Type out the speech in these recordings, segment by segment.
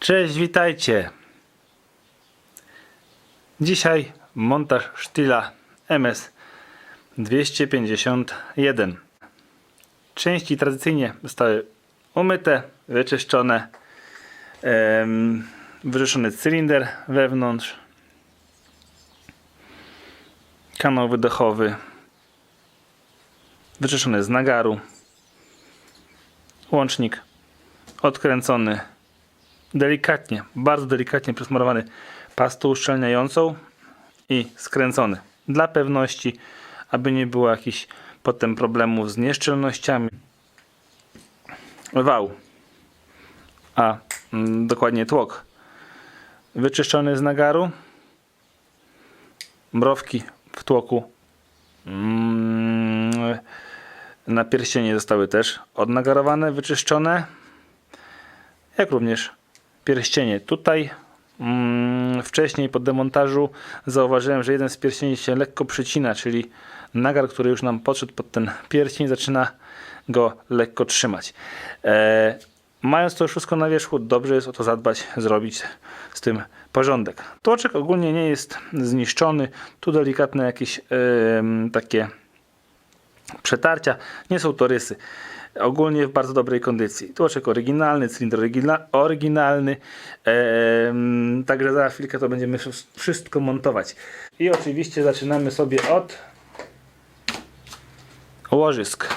Cześć, witajcie. Dzisiaj montaż sztyla MS 251. Części tradycyjnie zostały umyte, wyczyszczone, em, wyczyszczony cylinder wewnątrz, kanał wydechowy, wyczyszczony z nagaru, łącznik odkręcony delikatnie, bardzo delikatnie przesmarowany pastą uszczelniającą i skręcony. Dla pewności, aby nie było jakichś potem problemów z nieszczelnościami. Wał, a mm, dokładnie tłok, wyczyszczony z nagaru. Mrowki w tłoku mm, na pierścienie zostały też odnagarowane, wyczyszczone jak również pierścienie. Tutaj mm, wcześniej po demontażu zauważyłem, że jeden z pierścieni się lekko przycina, czyli nagar, który już nam podszedł pod ten pierścień, zaczyna go lekko trzymać. E, mając to wszystko na wierzchu, dobrze jest o to zadbać, zrobić z tym porządek. Tłoczek ogólnie nie jest zniszczony. Tu delikatne jakieś takie przetarcia. Nie są to rysy. Ogólnie w bardzo dobrej kondycji. Tłoczek oryginalny, orygina- oryginalny. Także za chwilkę to będziemy wsz- wszystko montować. I oczywiście zaczynamy sobie od łożysk.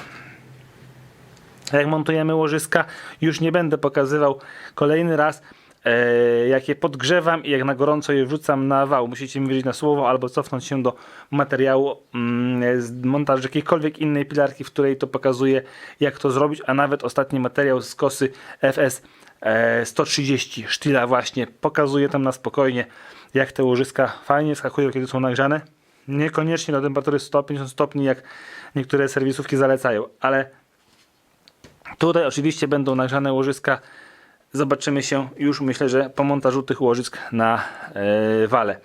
Jak montujemy łożyska, już nie będę pokazywał kolejny raz, e, jak je podgrzewam i jak na gorąco je wrzucam na wał. Musicie mi wierzyć na słowo albo cofnąć się do materiału mm, z montażu jakiejkolwiek innej pilarki, w której to pokazuję, jak to zrobić, a nawet ostatni materiał z kosy FS e, 130 sztyla właśnie pokazuje tam na spokojnie, jak te łożyska fajnie wskakują, kiedy są nagrzane. Niekoniecznie do temperatury 150 stopni, jak niektóre serwisówki zalecają, ale Tutaj oczywiście będą nagrzane łożyska. Zobaczymy się już myślę, że po montażu tych łożysk na e, wale.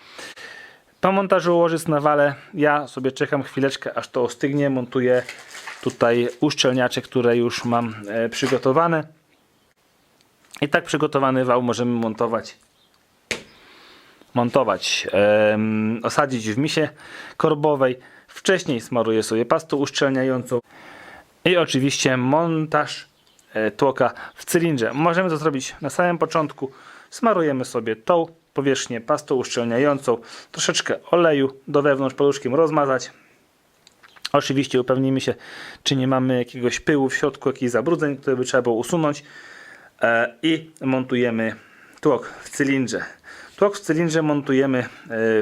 Po montażu łożysk na wale ja sobie czekam chwileczkę aż to ostygnie. Montuję tutaj uszczelniacze, które już mam e, przygotowane. I tak przygotowany wał możemy montować montować, em, osadzić w misie korbowej. Wcześniej smaruję sobie pastą uszczelniającą. I oczywiście montaż tłoka w cylindrze. Możemy to zrobić na samym początku. Smarujemy sobie tą powierzchnię pastą uszczelniającą, troszeczkę oleju do wewnątrz poduszkiem rozmazać. Oczywiście upewnimy się, czy nie mamy jakiegoś pyłu w środku, jakichś zabrudzeń, które by trzeba było usunąć. E, I montujemy tłok w cylindrze. Tłok w cylindrze montujemy e,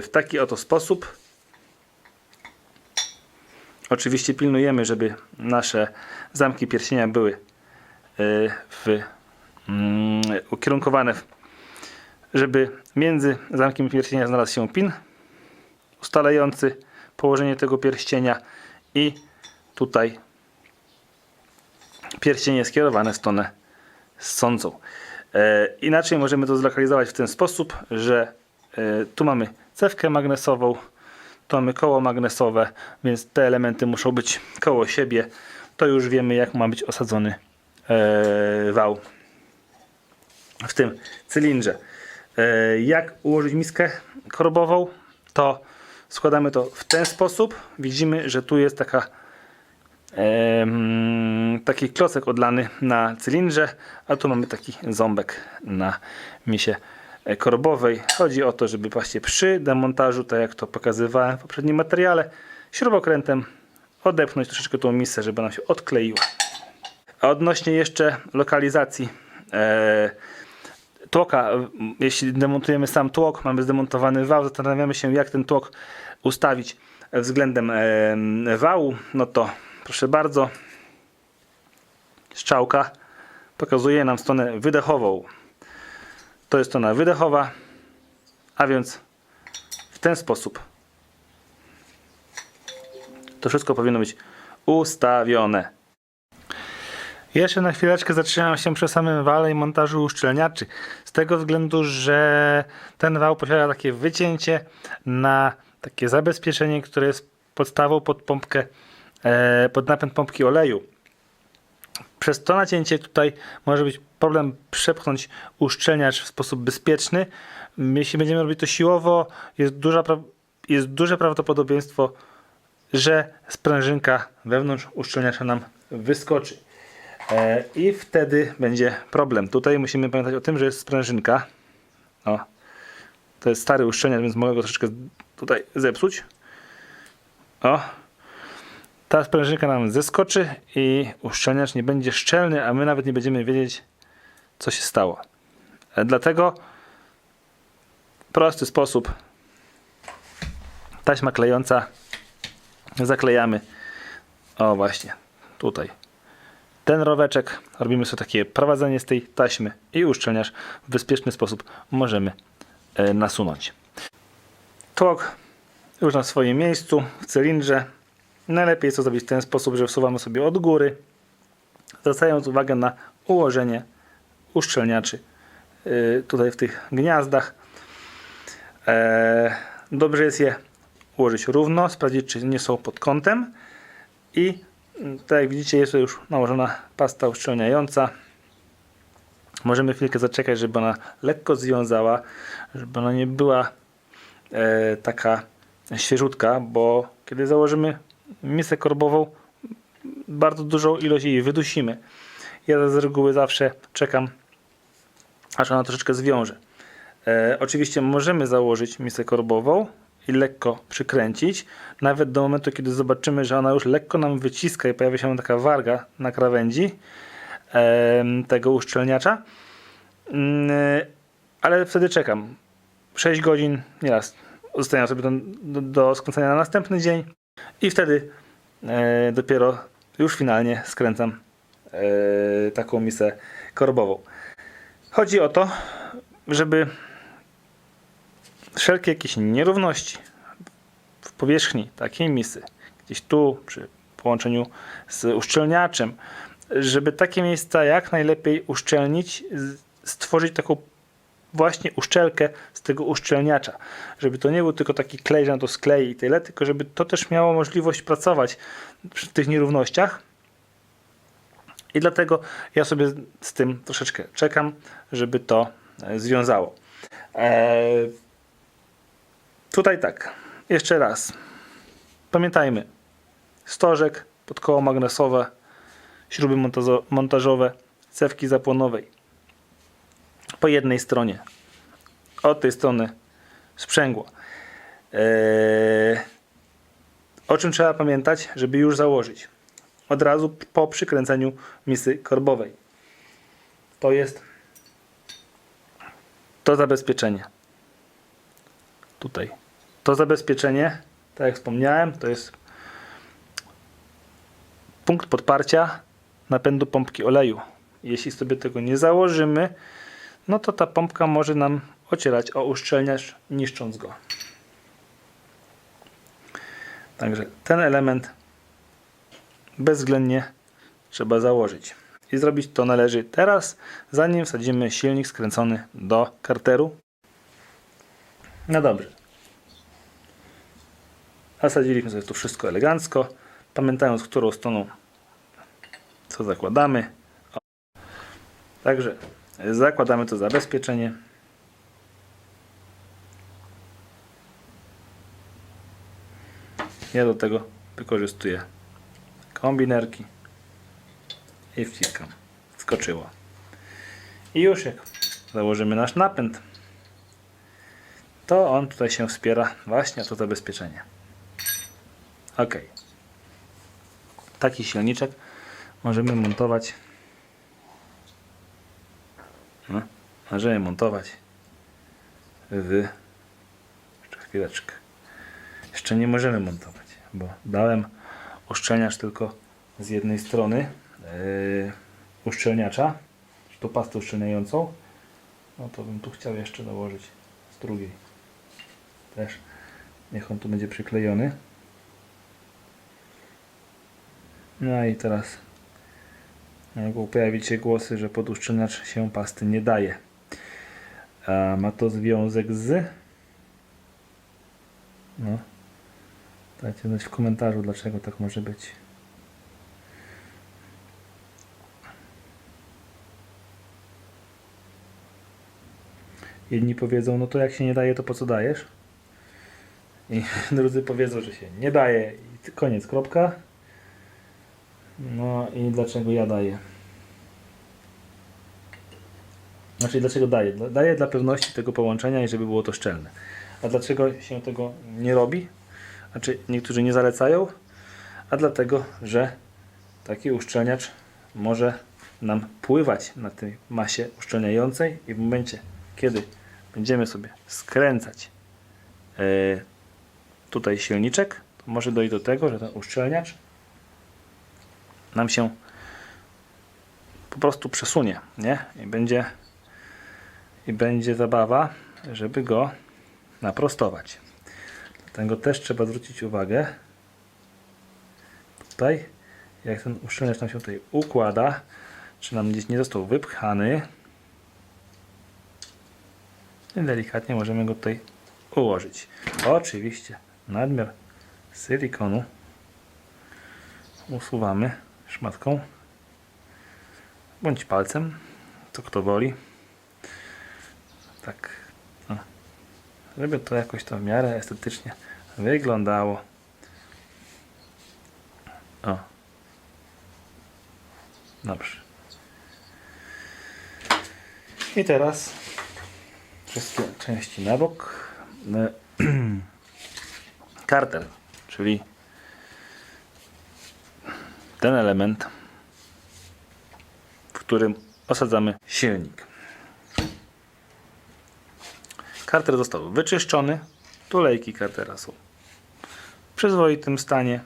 w taki oto sposób. Oczywiście pilnujemy, żeby nasze zamki pierścienia były w, mm, ukierunkowane, żeby między zamkiem pierścienia znalazł się pin ustalający położenie tego pierścienia i tutaj pierścienie skierowane w stronę sącą. E, inaczej możemy to zlokalizować w ten sposób, że e, tu mamy cewkę magnesową, to mamy koło magnesowe, więc te elementy muszą być koło siebie. To już wiemy, jak ma być osadzony wał w tym cylindrze. E, jak ułożyć miskę korbową, to składamy to w ten sposób. Widzimy, że tu jest taka taki klocek odlany na cylindrze, a tu mamy taki ząbek na misie e, korbowej. Chodzi o to, żeby właśnie przy demontażu, tak jak to pokazywałem w poprzednim materiale, śrubokrętem odepchnąć troszeczkę tą misę, żeby ona się odkleiła. A odnośnie jeszcze lokalizacji e, tłoka, jeśli demontujemy sam tłok, mamy zdemontowany wał, zastanawiamy się jak ten tłok ustawić względem e, wału, no to proszę bardzo, strzałka pokazuje nam stronę wydechową. To jest strona wydechowa, a więc w ten sposób to wszystko powinno być ustawione. Jeszcze na chwileczkę zatrzymam się przy samym wale i montażu uszczelniaczy. Z tego względu, że ten wał posiada takie wycięcie na takie zabezpieczenie, które jest podstawą pod pompkę, e, pod napęd pompki oleju. Przez to nacięcie tutaj może być problem przepchnąć uszczelniacz w sposób bezpieczny. Jeśli będziemy robić to siłowo, jest, duża, jest duże prawdopodobieństwo, że sprężynka wewnątrz uszczelniacza nam wyskoczy. E, I wtedy będzie problem. Tutaj musimy pamiętać o tym, że jest sprężynka. O, to jest stary uszczelniacz, więc mogę go troszeczkę tutaj zepsuć. O, ta sprężynka nam zeskoczy i uszczelniacz nie będzie szczelny, a my nawet nie będziemy wiedzieć, co się stało. E, Dlatego prosty sposób. Taśma klejąca. Zaklejamy. O właśnie, tutaj. Ten roweczek. Robimy sobie takie prowadzenie z tej taśmy i uszczelniacz w bezpieczny sposób możemy e, nasunąć. Tłok już na swoim miejscu w cylindrze. Najlepiej jest to zrobić w ten sposób, że wsuwamy sobie od góry, zwracając uwagę na ułożenie uszczelniaczy yy, tutaj w tych gniazdach. Eee, Dobrze jest je ułożyć równo, sprawdzić czy nie są pod kątem i tak jak widzicie jest już nałożona pasta uszczelniająca. Możemy chwilkę zaczekać, żeby ona lekko związała, żeby ona nie była e, taka świeżutka, bo kiedy założymy misę korbową, bardzo dużą ilość jej wydusimy. Ja z reguły zawsze czekam, aż ona troszeczkę zwiąże. E, oczywiście możemy założyć misę korbową i lekko przykręcić, nawet do momentu, kiedy zobaczymy, że ona już lekko nam wyciska i pojawia się taka warga na krawędzi tego uszczelniacza. Mm, ale wtedy czekam. 6 godzin, nieraz zostawiam sobie to do, do skręcenia na następny dzień i wtedy e, dopiero już finalnie skręcam e, taką misę korbową. Chodzi o to, żeby wszelkie jakieś nierówności w powierzchni takiej misy, gdzieś tu przy połączeniu z uszczelniaczem, żeby takie miejsca jak najlepiej uszczelnić, stworzyć taką właśnie uszczelkę z tego uszczelniacza. Żeby to nie był tylko taki klej, że na to sklei i tyle, tylko żeby to też miało możliwość pracować przy tych nierównościach. I dlatego ja sobie z tym troszeczkę czekam, żeby to e, związało. Eee, tutaj tak, jeszcze raz. Pamiętajmy, stożek, podkoło magnesowe, śruby montażowe, cewki zapłonowej po jednej stronie. Od tej strony sprzęgło. Eee, o czym trzeba pamiętać, żeby już założyć? Od razu po przykręceniu misy korbowej. To jest to zabezpieczenie. Tutaj. To zabezpieczenie, tak jak wspomniałem, to jest punkt podparcia napędu pompki oleju. Jeśli sobie tego nie założymy, no to ta pompka może nam ocierać o uszczelniacz, niszcząc go. Także ten element bezwzględnie trzeba założyć. I zrobić to należy teraz, zanim wsadzimy silnik skręcony do karteru. No dobrze. Zasadziliśmy sobie tu wszystko elegancko, pamiętając, którą stroną co zakładamy. O. Także zakładamy to zabezpieczenie. Ja do tego wykorzystuję kombinerki i wciskam. Skoczyło. I już jak założymy nasz napęd, to on tutaj się wspiera właśnie o to zabezpieczenie. Ok. Taki silniczek możemy montować. No, możemy montować w. Jeszcze chwileczkę. Jeszcze nie możemy montować, bo dałem uszczelniacz tylko z jednej strony yy, uszczelniacza, tą pastę uszczelniającą. No to bym tu chciał jeszcze dołożyć z drugiej. Też. Niech on tu będzie przyklejony. No i teraz mogą pojawić się głosy, że pod uszczelniacz się pasty nie daje. A ma to związek z... No. Dajcie znać w komentarzu, dlaczego tak może być. Jedni powiedzą, no to jak się nie daje, to po co dajesz? I drudzy powiedzą, że się nie daje i koniec, kropka. No i dlaczego ja daję? Znaczy, dlaczego daję? Daję dla pewności tego połączenia i żeby było to szczelne. A dlaczego się tego nie robi? Znaczy, niektórzy nie zalecają, a dlatego, że taki uszczelniacz może nam pływać na tej masie uszczelniającej i w momencie, kiedy będziemy sobie skręcać e, tutaj silniczek, to może dojść do tego, że ten uszczelniacz nam się po prostu przesunie, nie? I będzie i będzie zabawa, żeby go naprostować. Dlatego też trzeba zwrócić uwagę tutaj, jak ten uszczelniacz nam się tutaj układa, czy nam gdzieś nie został wypchany. I delikatnie możemy go tutaj ułożyć. Oczywiście nadmiar silikonu usuwamy szmatką bądź palcem, to kto woli. Tak, o. żeby to jakoś to w miarę estetycznie wyglądało. O. Dobrze. I teraz wszystkie części na bok. E, Karter, czyli ten element, w którym osadzamy silnik. Karter został wyczyszczony. Tulejki kartera są w przyzwoitym stanie.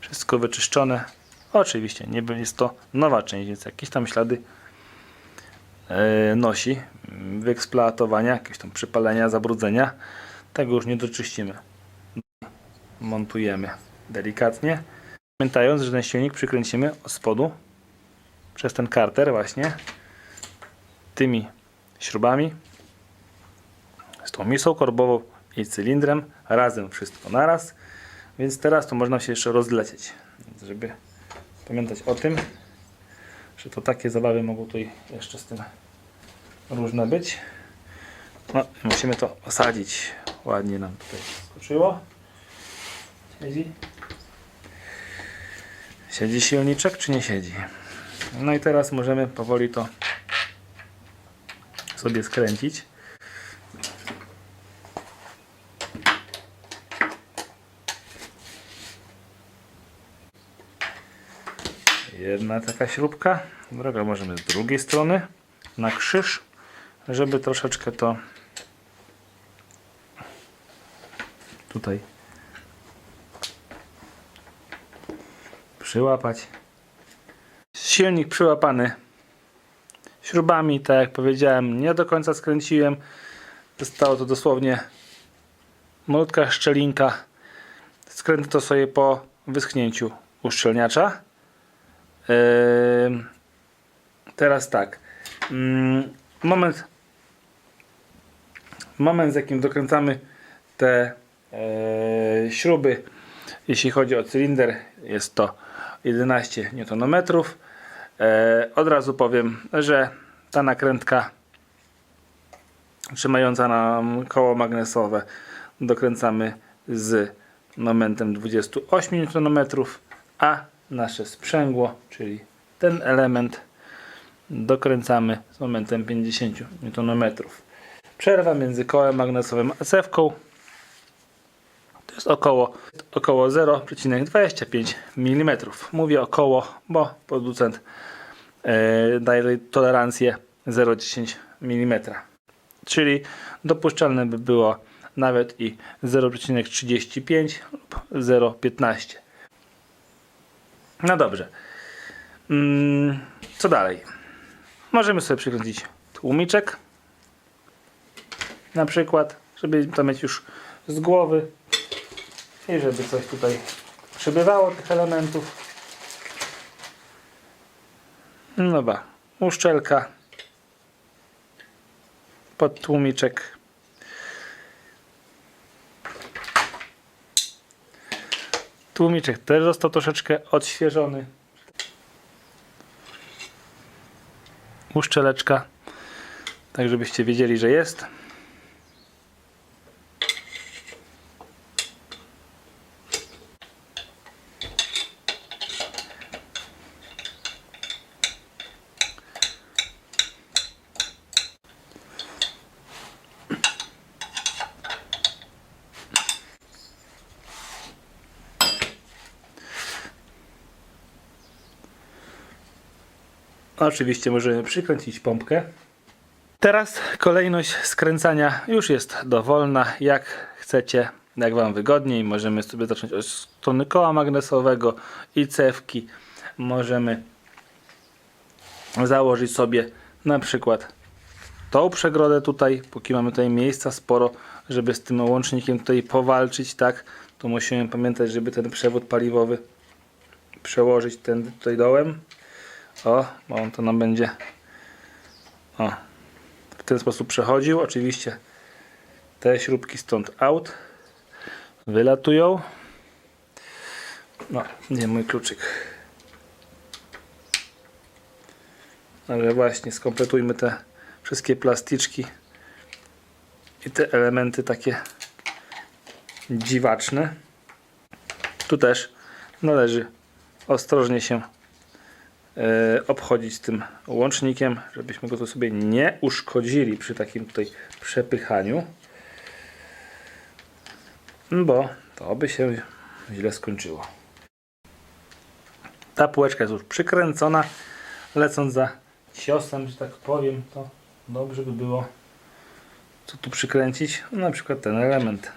Wszystko wyczyszczone. Oczywiście nie jest to nowa część, więc jakieś tam ślady e, nosi wyeksploatowania, jakieś tam przypalenia, zabrudzenia. Tego już nie doczyścimy. Montujemy delikatnie. Pamiętając, że ten silnik przykręcimy od spodu przez ten karter właśnie tymi śrubami z tą misą korbową i cylindrem razem wszystko naraz. Więc teraz to można się jeszcze rozlecieć. Żeby pamiętać o tym że to takie zabawy mogą tutaj jeszcze z tym różne być. No musimy to osadzić. Ładnie nam tutaj skoczyło siedzi siedzi silniczek czy nie siedzi no i teraz możemy powoli to sobie skręcić. Jedna taka śrubka. Druga możemy z drugiej strony na krzyż, żeby troszeczkę to tutaj przyłapać. Silnik przyłapany śrubami, tak jak powiedziałem, nie do końca skręciłem. Zostało to dosłownie malutka szczelinka. Skręcę to sobie po wyschnięciu uszczelniacza. Ym, teraz tak. Ym, moment, moment, z jakim dokręcamy te e, śruby, jeśli chodzi o cylinder, jest to 11 Nm. E, od razu powiem, że ta nakrętka trzymająca nam koło magnesowe dokręcamy z momentem 28 Nm, a nasze sprzęgło, czyli ten element dokręcamy z momentem 50 Nm. Przerwa między kołem magnesowym a cewką to jest około, około 0,25 mm. Mówię około, bo producent e, daje tolerancję 0,10 mm. Czyli dopuszczalne by było nawet i 0,35 lub 0,15. No dobrze. Mm, co dalej? Możemy sobie przykręcić tłumiczek. Na przykład, żeby to mieć już z głowy i żeby coś tutaj przybywało tych elementów. No Dobra, uszczelka pod tłumiczek. Tłumiczek też został troszeczkę odświeżony. uszczeleczka, tak żebyście wiedzieli, że jest. Oczywiście możemy przykręcić pompkę. Teraz kolejność skręcania już jest dowolna, jak chcecie, jak Wam wygodniej. Możemy sobie zacząć od strony koła magnesowego i cewki. Możemy założyć sobie na przykład tą przegrodę tutaj, póki mamy tutaj miejsca sporo, żeby z tym łącznikiem tutaj powalczyć, tak, to musimy pamiętać, żeby ten przewód paliwowy przełożyć ten tutaj dołem. O, bo on to nam będzie o, w ten sposób przechodził. Oczywiście te śrubki stąd out wylatują. No, nie mój kluczyk. Ale właśnie skompletujmy te wszystkie plastyczki i te elementy takie dziwaczne. Tu też należy ostrożnie się obchodzić tym łącznikiem, żebyśmy go tu sobie nie uszkodzili przy takim tutaj przepychaniu, bo to by się źle skończyło. Ta półeczka jest już przykręcona, lecąc za ciosem, że tak powiem, to dobrze by było co tu przykręcić, no, na przykład ten element.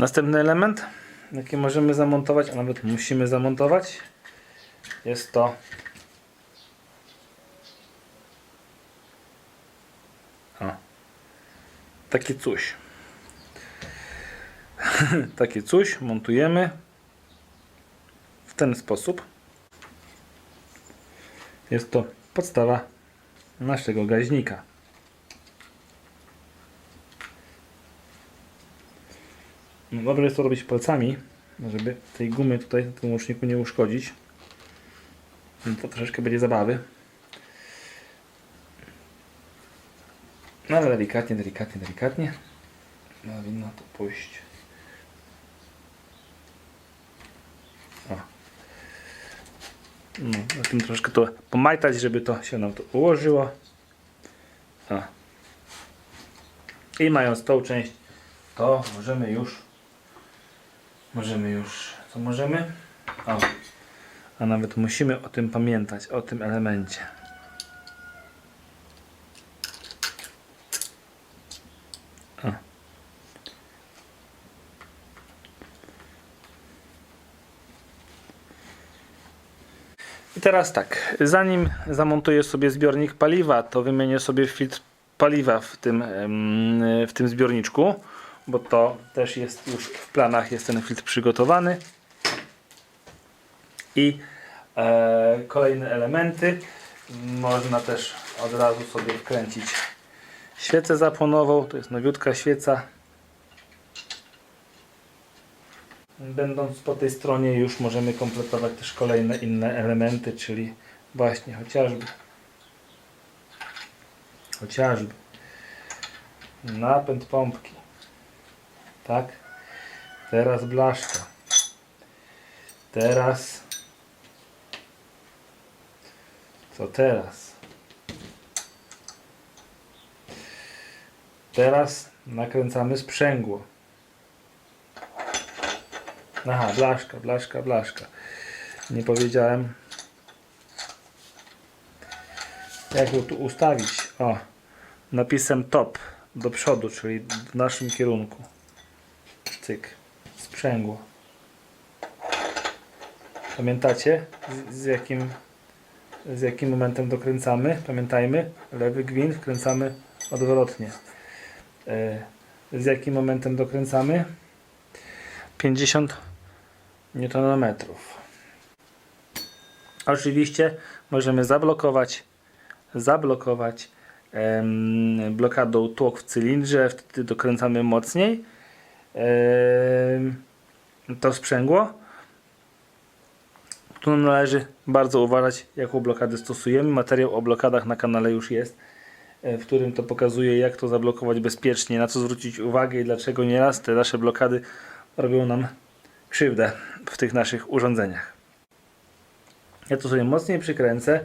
Następny element, jaki możemy zamontować, a nawet musimy zamontować, jest to o, takie coś. takie coś montujemy w ten sposób. Jest to podstawa naszego gaźnika. Dobrze jest to robić palcami, żeby tej gumy tutaj na tym łączniku nie uszkodzić. No To troszeczkę będzie zabawy. No ale delikatnie, delikatnie, delikatnie. Powinno to pójść. O. No, na tym troszkę to pomajtać, żeby to się nam to ułożyło. O. I mając tą część, to możemy już Możemy już. Co możemy? O. A nawet musimy o tym pamiętać, o tym elemencie. I teraz tak, zanim zamontuję sobie zbiornik paliwa, to wymienię sobie filtr paliwa w tym, w tym zbiorniczku bo to też jest już w planach, jest ten filtr przygotowany. I e, kolejne elementy. Można też od razu sobie wkręcić świecę zapłonową. To jest nowiutka świeca. Będąc po tej stronie już możemy kompletować też kolejne inne elementy, czyli właśnie chociażby chociażby napęd pompki tak? Teraz blaszka. Teraz. Co teraz? Teraz nakręcamy sprzęgło. Aha, blaszka, blaszka, blaszka. Nie powiedziałem. Jak ją tu ustawić? O, napisem top do przodu, czyli w naszym kierunku. Cyk. Sprzęgło. Pamiętacie z, z jakim z jakim momentem dokręcamy? Pamiętajmy, lewy gwint wkręcamy odwrotnie. E, z jakim momentem dokręcamy? 50 Nm. Oczywiście możemy zablokować zablokować em, blokadą tłok w cylindrze, wtedy dokręcamy mocniej to sprzęgło. Tu należy bardzo uważać, jaką blokadę stosujemy. Materiał o blokadach na kanale już jest, e, w którym to pokazuje, jak to zablokować bezpiecznie, na co zwrócić uwagę i dlaczego nieraz te nasze blokady robią nam krzywdę w tych naszych urządzeniach. Ja to sobie mocniej przykręcę.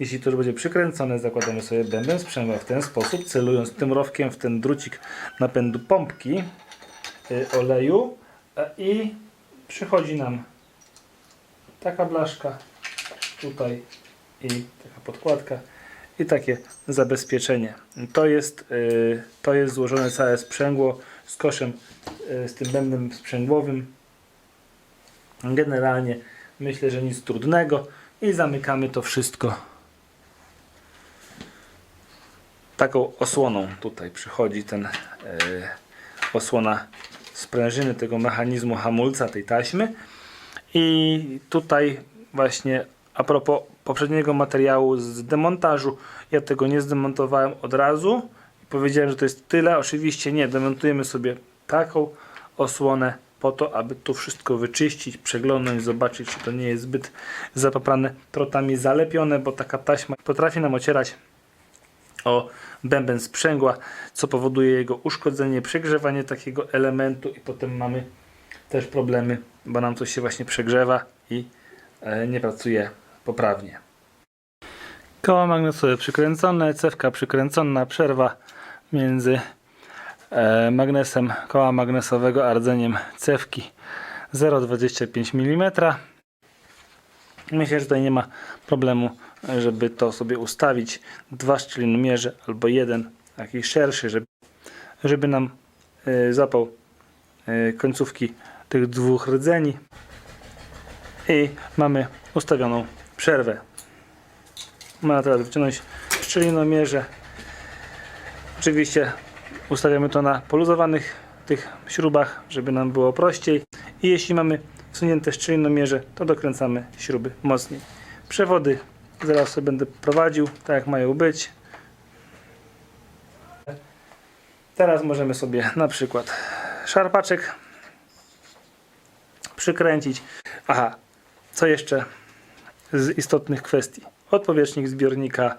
Jeśli to już będzie przykręcone, zakładamy sobie bęben sprzęgła w ten sposób, celując tym rowkiem w ten drucik napędu pompki oleju e, i przychodzi nam taka blaszka tutaj i taka podkładka i takie zabezpieczenie. To jest, y, to jest złożone całe sprzęgło z koszem, y, z tym bębnem sprzęgłowym. Generalnie myślę, że nic trudnego i zamykamy to wszystko taką osłoną tutaj przychodzi ten osłona sprężyny tego mechanizmu hamulca tej taśmy. I tutaj właśnie a propos poprzedniego materiału z demontażu ja tego nie zdemontowałem od razu powiedziałem, że to jest tyle. Oczywiście nie, demontujemy sobie taką osłonę po to, aby tu wszystko wyczyścić, przeglądnąć, zobaczyć czy to nie jest zbyt zapaprane trotami zalepione, bo taka taśma potrafi nam ocierać o bęben sprzęgła, co powoduje jego uszkodzenie, przegrzewanie takiego elementu i potem mamy też problemy, bo nam coś się właśnie przegrzewa i e, nie pracuje poprawnie. Koło magnetowe przykręcone, cewka przykręcona, przerwa między e, magnesem koła magnesowego a rdzeniem cewki 0,25 mm. Myślę, że tutaj nie ma problemu, żeby to sobie ustawić. Dwa szczelinomierze albo jeden, jakiś szerszy, żeby, żeby nam y, zapał y, końcówki tych dwóch rdzeni. I mamy ustawioną przerwę. Można teraz wyciągnąć szczelinomierze. Oczywiście ustawiamy to na poluzowanych tych śrubach, żeby nam było prościej. I jeśli mamy wsunięte szczelinomierze, to dokręcamy śruby mocniej. Przewody zaraz sobie będę prowadził, tak jak mają być. Teraz możemy sobie na przykład szarpaczek przykręcić. Aha, co jeszcze z istotnych kwestii? Odpowietrznik zbiornika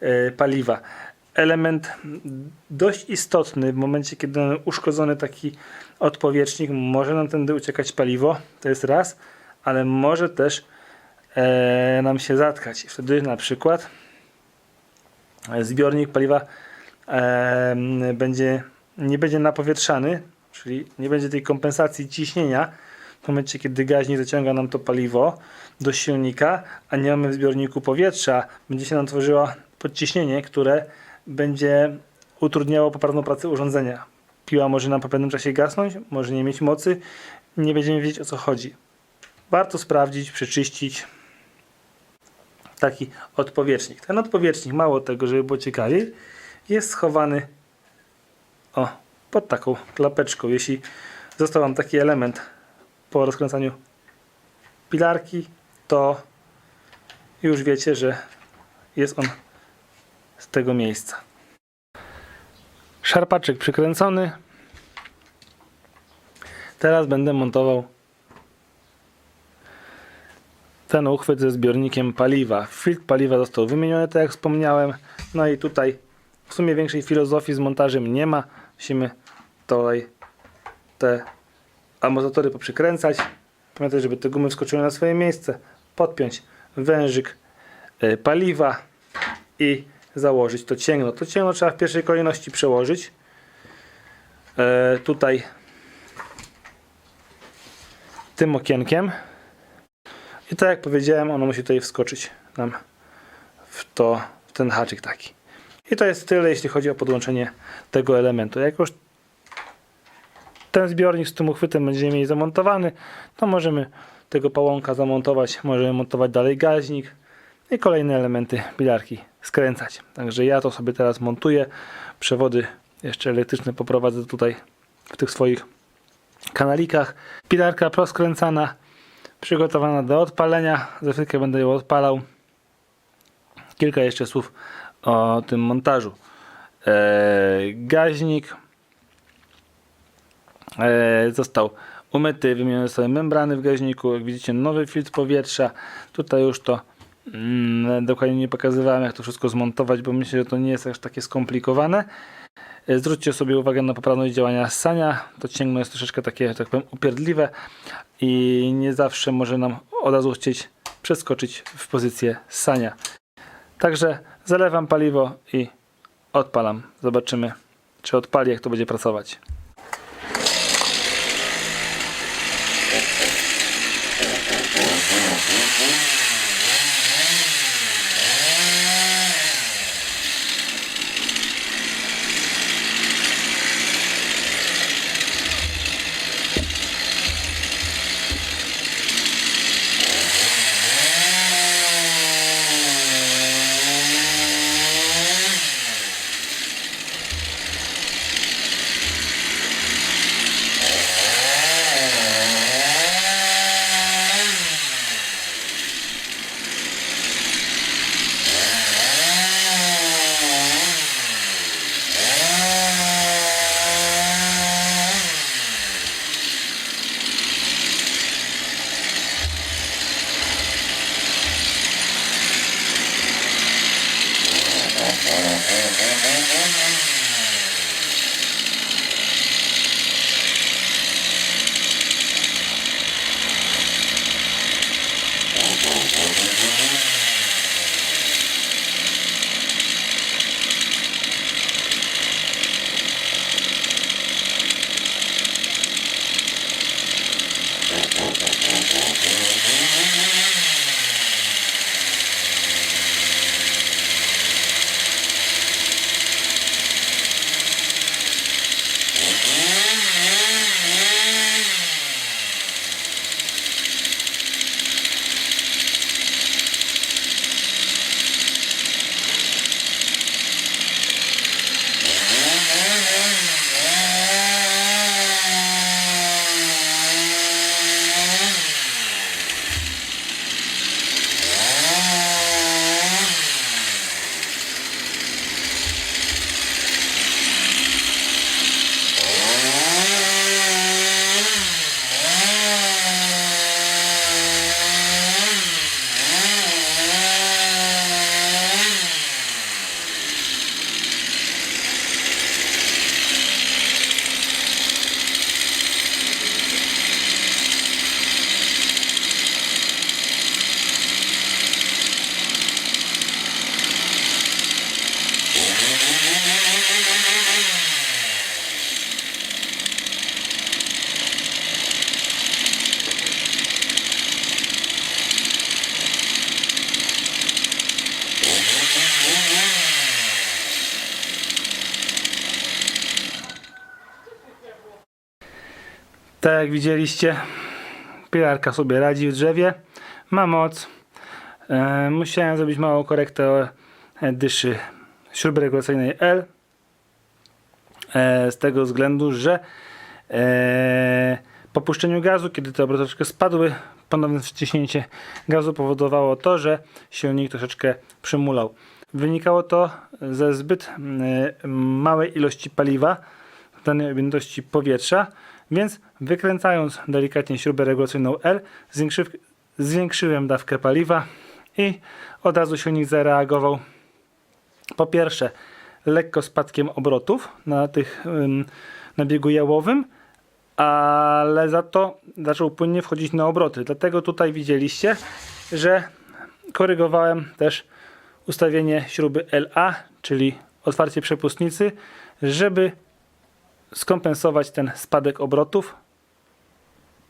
e, paliwa. Element dość istotny w momencie, kiedy mamy uszkodzony taki odpowietrznik, może nam tędy uciekać paliwo, to jest raz, ale może też e, nam się zatkać. I wtedy na przykład zbiornik paliwa e, będzie, nie będzie napowietrzany, czyli nie będzie tej kompensacji ciśnienia w momencie, kiedy gaźnik zaciąga nam to paliwo do silnika, a nie mamy w zbiorniku powietrza, będzie się nam tworzyło podciśnienie, które będzie utrudniało poprawną pracę urządzenia. Piła może nam po pewnym czasie gasnąć, może nie mieć mocy, nie będziemy wiedzieć o co chodzi. Warto sprawdzić, przeczyścić taki odpowietrznik. Ten odpowietrznik, mało tego, żeby było ciekawiej, jest schowany o, pod taką klapeczką. Jeśli został Wam taki element po rozkręcaniu pilarki, to już wiecie, że jest on z tego miejsca. Szarpaczek przykręcony. Teraz będę montował ten uchwyt ze zbiornikiem paliwa. Filtr paliwa został wymieniony, tak jak wspomniałem. No i tutaj w sumie większej filozofii z montażem nie ma. Musimy tutaj te amortyzatory poprzykręcać. Pamiętaj, żeby te gumy wskoczyły na swoje miejsce. Podpiąć wężyk y, paliwa i założyć to cięgno. To cięgno trzeba w pierwszej kolejności przełożyć. E, tutaj tym okienkiem. I tak jak powiedziałem, ono musi tutaj wskoczyć nam w, to, w ten haczyk taki. I to jest tyle, jeśli chodzi o podłączenie tego elementu. Jak już ten zbiornik z tym uchwytem będziemy mieli zamontowany, to możemy tego pałąka zamontować, możemy montować dalej gaźnik i kolejne elementy pilarki skręcać. Także ja to sobie teraz montuję. Przewody jeszcze elektryczne poprowadzę tutaj w tych swoich kanalikach. Pilarka proskręcana, przygotowana do odpalenia. Za chwilkę będę ją odpalał. Kilka jeszcze słów o tym montażu. Eee, gaźnik e, został umyty, wymienione sobie membrany w gaźniku, jak widzicie nowy filtr powietrza, tutaj już to mm, dokładnie nie pokazywałem jak to wszystko zmontować, bo myślę, że to nie jest aż takie skomplikowane. E, Zwróćcie sobie uwagę na poprawność działania ssania. To cięgno jest troszeczkę takie, tak powiem, upierdliwe i nie zawsze może nam od razu chcieć przeskoczyć w pozycję ssania. Także zalewam paliwo i odpalam. Zobaczymy, czy odpali, jak to będzie pracować. Tak jak widzieliście, pilarka sobie radzi w drzewie, ma moc. E, musiałem zrobić małą korektę dyszy śruby regulacyjnej L. E, z tego względu, że e, po puszczeniu gazu, kiedy te obroty spadły, ponowne wciśnięcie gazu powodowało to, że silnik troszeczkę przymulał. Wynikało to ze zbyt e, małej ilości paliwa, danej objętości powietrza, więc wykręcając delikatnie śrubę regulacyjną L, zwiększy, zwiększyłem dawkę paliwa i od razu silnik zareagował po pierwsze lekko spadkiem obrotów na, tych, na biegu jałowym, ale za to zaczął płynnie wchodzić na obroty. Dlatego tutaj widzieliście, że korygowałem też ustawienie śruby LA, czyli otwarcie przepustnicy, żeby skompensować ten spadek obrotów.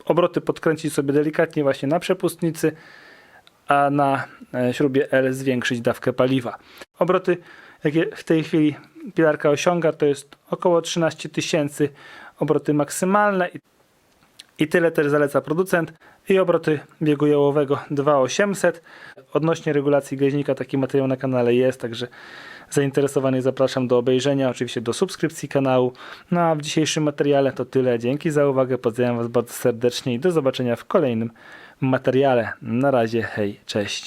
Obroty podkręcić sobie delikatnie właśnie na przepustnicy, a na e, śrubie L zwiększyć dawkę paliwa. Obroty, jakie w tej chwili pilarka osiąga, to jest około 13 tysięcy obroty maksymalne i- tyle też zaleca producent. I obroty biegu jałowego 2800. Odnośnie regulacji gaźnika taki materiał na kanale jest, także zainteresowanych zapraszam do obejrzenia, oczywiście do subskrypcji kanału. No a w dzisiejszym materiale to tyle. Dzięki za uwagę, pozdrawiam Was bardzo serdecznie i do zobaczenia w kolejnym materiale. Na razie, hej, cześć.